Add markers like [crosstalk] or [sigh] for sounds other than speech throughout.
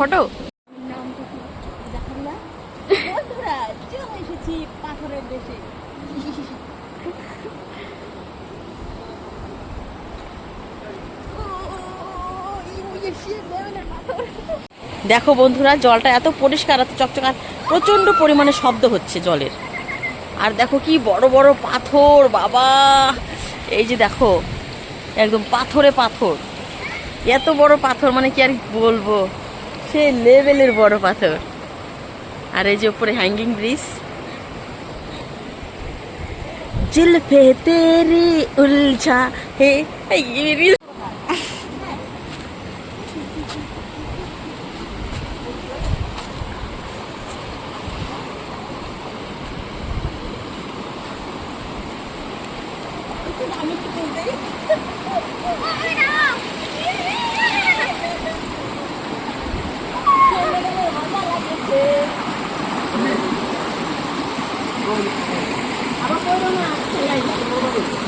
Photo? দেখো বন্ধুরা, জলটা এত পরিষ্কার এত চকচকার প্রচণ্ড পরিমাণে শব্দ হচ্ছে জলের। আর দেখো কি বড় বড় পাথর, বাবা! এই যে দেখো, একদম পাথরে পাথর। এত বড় পাথর মানে কি আর বলব? সে লেভেলের বড় পাথর। আর এই যে উপরে হ্যাঙ্গিং ব্রিজ জিলফে তে উলঝা হে এই রিল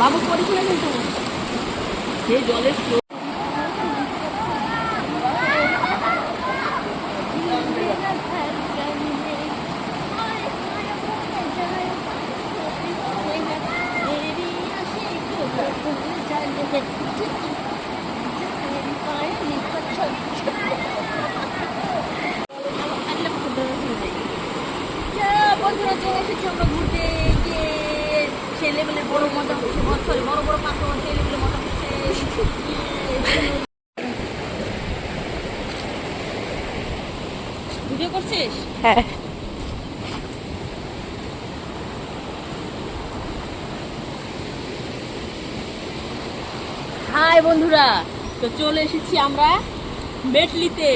বাবু পড়েছিল কিন্তু সে জলের স্রোত বন্ধুরা চলে এসেছি আমরা ঘুরতে গিয়ে সে লেভেলের বড় মজা হচ্ছে সরি বড় বড় পাথর সেই লেভেলের মজা হচ্ছে ভিডিও করছিস হ্যাঁ। হাই বন্ধুরা তো চলে এসেছি আমরা মেটলিতে।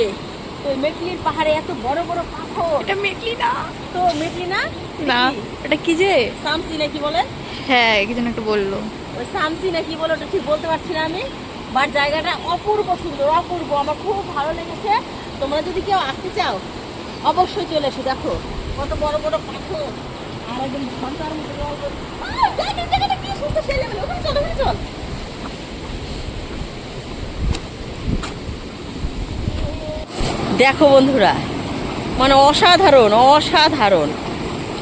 তো মেটলির পাহাড়ে এত বড় বড় পাথর। এটা মেটলি না। তো মেটলি না? না এটা কি যে? সামসি নাকি বলে? হ্যাঁ কি যেন একটু বলল। ওই সামসি নাকি বলে ওটা ঠিক বলতে পারছি না আমি। বাট জায়গাটা অপূর্ব সুন্দর অপূর্ব। আমার খুব ভালো লেগেছে। তোমরা যদি কেউ আসতে চাও অবশ্যই চলে এসো, দেখো। কত বড় বড় পাথর। আর একদম দেখো বন্ধুরা মানে অসাধারণ অসাধারণ।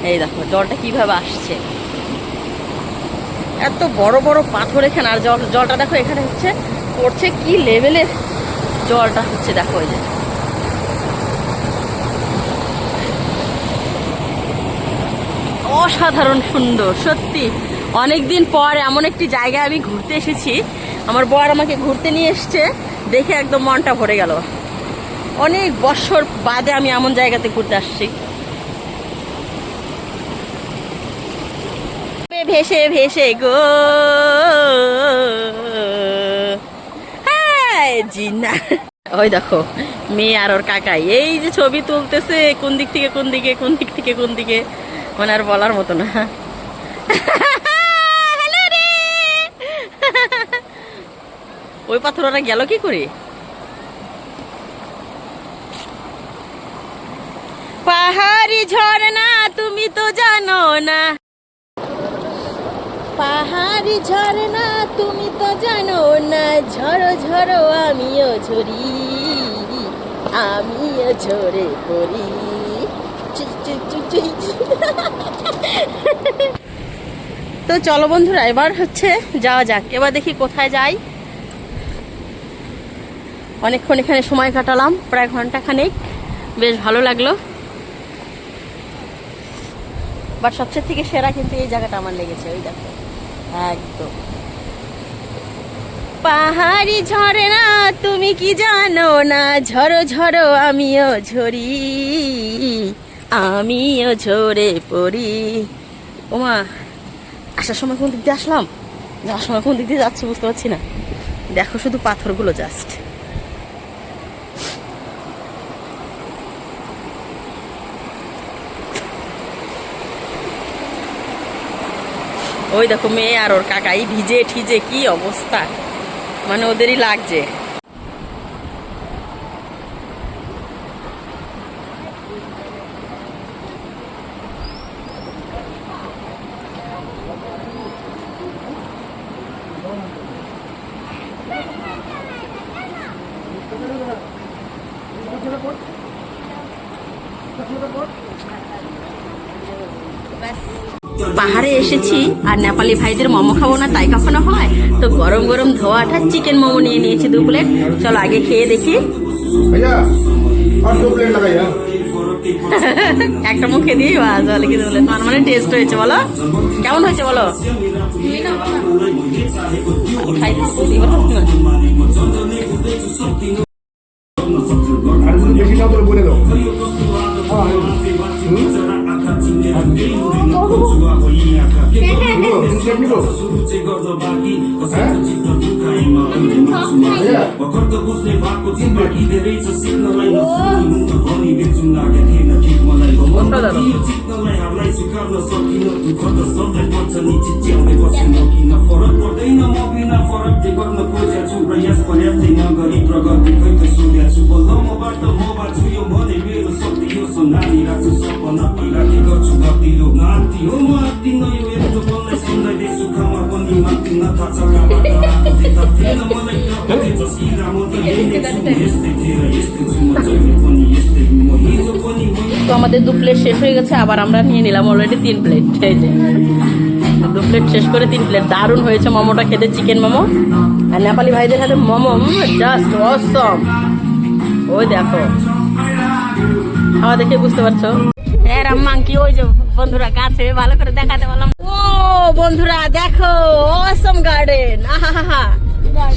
এই দেখো, জলটা কীভাবে আসছে। এত বড় বড় পাথর এখানে, আর জল, জলটা দেখো এখানে হচ্ছে, পড়ছে কি লেভেলের জলটা হচ্ছে, দেখো এই যে। অসাধারণ সুন্দর সত্যি। অনেক দিন পর এমন একটি জায়গায় আমি ঘুরতে এসেছি। আমার বর আমাকে ঘুরতে নিয়ে এসছে দেখে একদম মনটা ভরে গেল। অনেক বছর বাদে আমি এমন জায়গাতে ঘুরতে আসছি। ভেসে ভেসে গো। হায়, ওই দেখো মেয়ে আর ওর কাকাই। এই যে ছবি তুলতেছে কোন দিক থেকে কোন দিকে কোন দিক থেকে কোন দিকে। মানে আর বলার মতো না। ওই পাথর ওরা গেল কি করে? পাহাড়ি ঝর্ণা তুমি তো জানো না। পাহাড়ি ঝর্ণা তুমি তো জানো না। ঝড়ো ঝড়ো আমিও ঝরি আমিও ঝরে পড়ি। চুই, চুই, চুই। তো চলো বন্ধুরা, এবার হচ্ছে যাওয়া যাক। এবার দেখি কোথায় যাই। অনেকক্ষণ এখানে সময় কাটালাম, প্রায় ঘণ্টা খানেক বেশ ভালো লাগল। বাট সবচেয়ে থেকে সেরা কিন্তু এই জায়গাটা আমার লেগেছে, ওই দেখো। একদম। পাহাড়ি ঝরে না তুমি কি জানো না? ঝরো ঝরো আমিও ঝরি। আমিও ঝরে পড়ি। ওমা আসার সময় কোন দিক দিয়ে আসলাম? যাওয়ার সময় কোন দিক দিয়ে যাচ্ছি বুঝতে পারছি না। দেখো শুধু পাথরগুলো জাস্ট ওই দেখো মেয়ে আর ওর কাকা এই ভিজে ঠিজে, কি অবস্থা? মানে ওদেরই লাগছে। পাহাড়ে এসেছি আর নেপালি ভাইদের মোমো খাব না তাই কখনো হয়? তো গরম গরম ধোয়াটা চিকেন মোমো নিয়ে নিয়েছি দু প্লেট চলো আগে খেয়ে দেখি। [laughs] একটা মুখে দিয়ে বাস কি মানে টেস্ট হয়েছে বলো? কেমন হয়েছে বলো? বলে দাও। भर्खर बुझ्ने भएको थिएँ बाँकी धेरै छ सिक्नलाई नसुनी भनी बेच्नु लागेको थिएन ठिक मलाई सिक्नलाई हामीलाई स्वीकार्न सकिन दुःख त सधैँ पर्छ नि चिच्याउँदै बस्छु म किन फरक पर्दैन म बिना फरकले गर्न खोजेको छु प्रयास पर्याप्तै नगरी प्रगति खै त सोधेको छु बल्ल मबाट म बाँच्छु यो भने मेरो शक्ति यो सुनाइरहेको छु सपना তো আমাদের দু প্লেট শেষ হয়ে গেছে, আবার আমরা নিয়ে নিলাম অলরেডি তিন প্লেট দু প্লেট শেষ করে তিন প্লেট দারুণ হয়েছে মোমোটা খেতে চিকেন মোমো। আর নেপালি ভাইদের হাতে মোমো জাস্ট অসম ওই দেখো। খাওয়া দেখে বুঝতে পারছ? হ্যাঁ রাম্মাঙ্কি ওই যে বন্ধুরা গাছে ভালো করে দেখাতে বললাম ও, বন্ধুরা, দেখো অসম গার্ডেন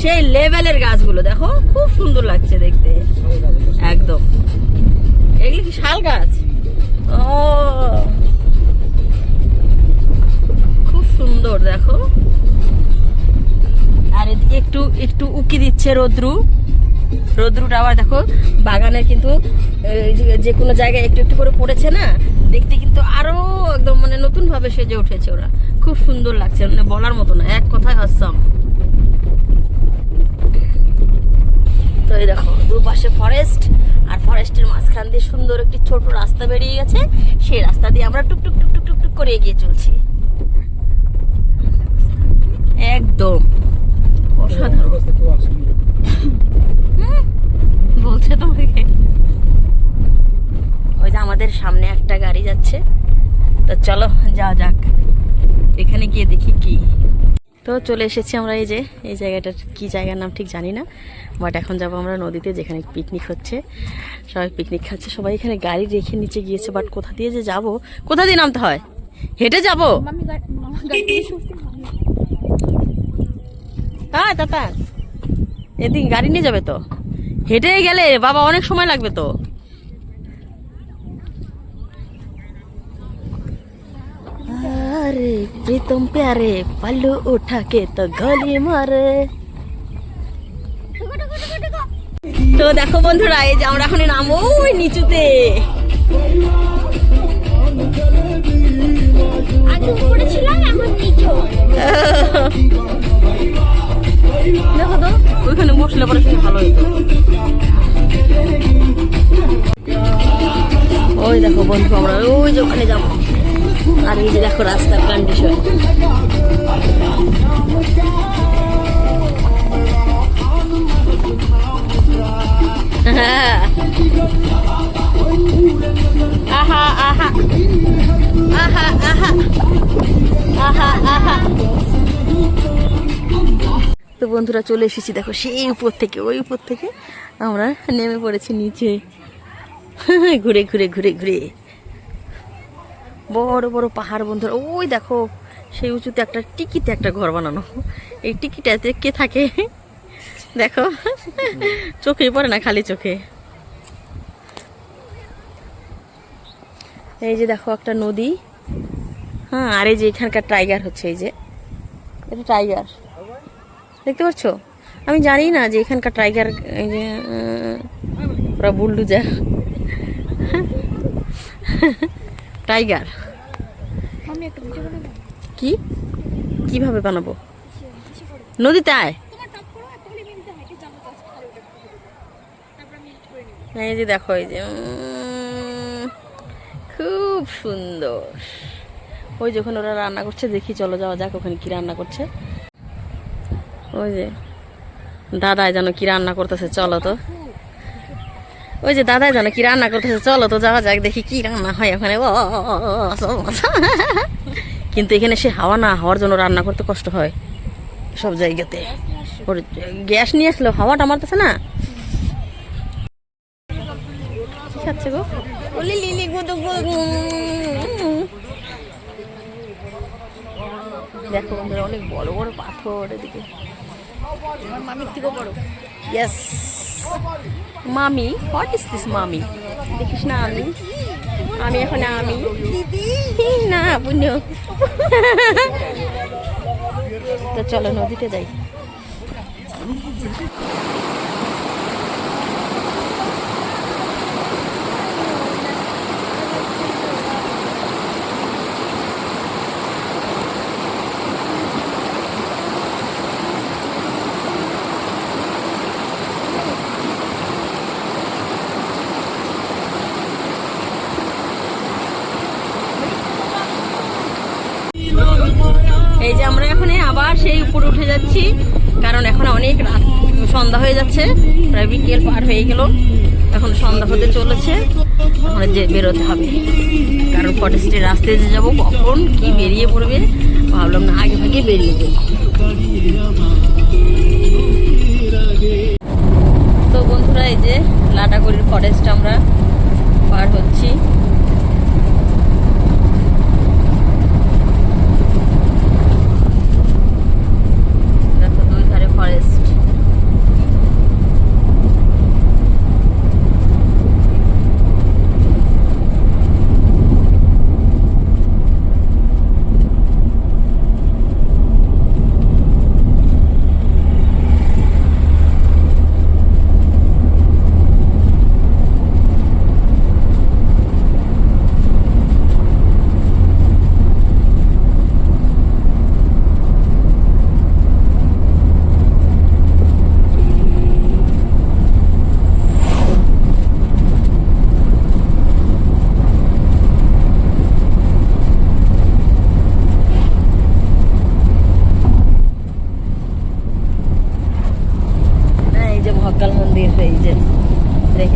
সেই লেভেলের গাছগুলো, দেখো, খুব সুন্দর লাগছে দেখতে। একদম। এগুলো কি শাল গাছ? ও। খুব সুন্দর, দেখো। আর একটু একটু উকি দিচ্ছে রোদ্রু। রোদ্রুটা আবার দেখো বাগানের কিন্তু যে- কোনো জায়গায় একটু একটু করে পড়েছে না দেখতে কিন্তু আরও একদম মানে নতুন ভাবে সেজে উঠেছে ওরা। খুব সুন্দর লাগছে মানে বলার মতো না এক কথায় আসাম তো এই দেখো দুপাশে ফরেস্ট আর ফরেস্টের মাঝখান দিয়ে সুন্দর একটি ছোট রাস্তা বেরিয়ে গেছে। সেই রাস্তা দিয়ে আমরা টুক টুক টুক টুক টুক টুক করে এগিয়ে চলছি। একদম। অসাধারণ। হুম, বলছে তোমাকে। ওই যে আমাদের সামনে একটা গাড়ি যাচ্ছে। তো চলো যাওয়া যাক। এখানে গিয়ে দেখি কি। তো চলে এসেছি আমরা এই যে এই জায়গাটার কি জায়গার নাম ঠিক জানি না। বাট এখন যাব আমরা নদীতে যেখানে পিকনিক হচ্ছে। সবাই পিকনিক খাচ্ছে। সবাই এখানে গাড়ি রেখে নিচে গিয়েছে বাট কোথা দিয়ে যে যাব কোথা দিয়ে নামতে হয়? হেঁটে যাব। [laughs] হ্যাঁ তাতা। এদিন গাড়ি নিয়ে যাবে তো? হেঁটে গেলে বাবা অনেক সময় লাগবে তো? আরে প্রীতম প্যারে পাল্লু উঠা के তো গলি মারে। তো দেখো বন্ধুরা এই যে আমরা এখন নামবো ওই নিচুতে। ওই যে ওখানে যাব। আর এই যে দেখো রাস্তার কন্ডিশন আহা আহা আহা। তো বন্ধুরা চলে এসেছি, দেখো সেই উপর থেকে, ওই উপর থেকে আমরা নেমে পড়েছি নিচে। ঘুরে ঘুরে ঘুরে ঘুরে। বড় বড় পাহাড় বন্ধুরা, ওই দেখো, সেই উঁচুতে একটা টিকিতে একটা ঘর বানানো। এই টিকিটাতে কে থাকে? দেখো চোখে পড়ে না, খালি চোখে। এই যে দেখো, একটা নদী। হ্যাঁ আর এই যে এখানকার টাইগার হচ্ছে, এই যে। এটা টাইগার। দেখতে পাচ্ছ? আমি জানি না যে এখানকার টাইগার, এই যে ওরা বুলডুজার। টাইগার। কি? কীভাবে বানাবো? নদীতে আয়। এই যে দেখো এই যে খুব সুন্দর। ওই যখন ওরা রান্না করছে দেখি চলো যাওয়া যাক ওখানে কি রান্না করছে। ওই যে দাদাই যেন কি রান্না করতেছে চলো তো। ওই যে দাদা জানো কি রান্না করতেছে চলো তো যাওয়া যাক দেখি কি রান্না হয় ওখানে কিন্তু এখানে সে হাওয়া না হওয়ার জন্য রান্না করতে কষ্ট হয় সব জায়গাতে ওর গ্যাস নিয়ে আসলো হাওয়াটা মারতেছে না দেখো অনেক বড় বড় পাথর এদিকে মামির থেকেও বড় মামি হোয়াট ইজ দিস মামি? দেখিস না আমি। আমি এখন আমি। না পুণ্য তো চলো নদীতে যাই এই যে আমরা এখন আবার সেই উঠে যাচ্ছি, কারণ এখন অনেক রাত, সন্ধ্যা হয়ে যাচ্ছে, প্রায় বিকেল পার হয়ে গেল। এখন সন্ধ্যা হতে চলেছে এখন যে বেরোতে হবে। কারণ কটেজটির রাস্তায় যে যাব, কখন কি বেরিয়ে পড়বে, ভাবলাম না, আগে ভাগে বেরিয়ে যাই। তো বন্ধুরা, এই যে লাটাগুড়ির ফরেস্ট আমরা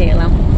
Michaela.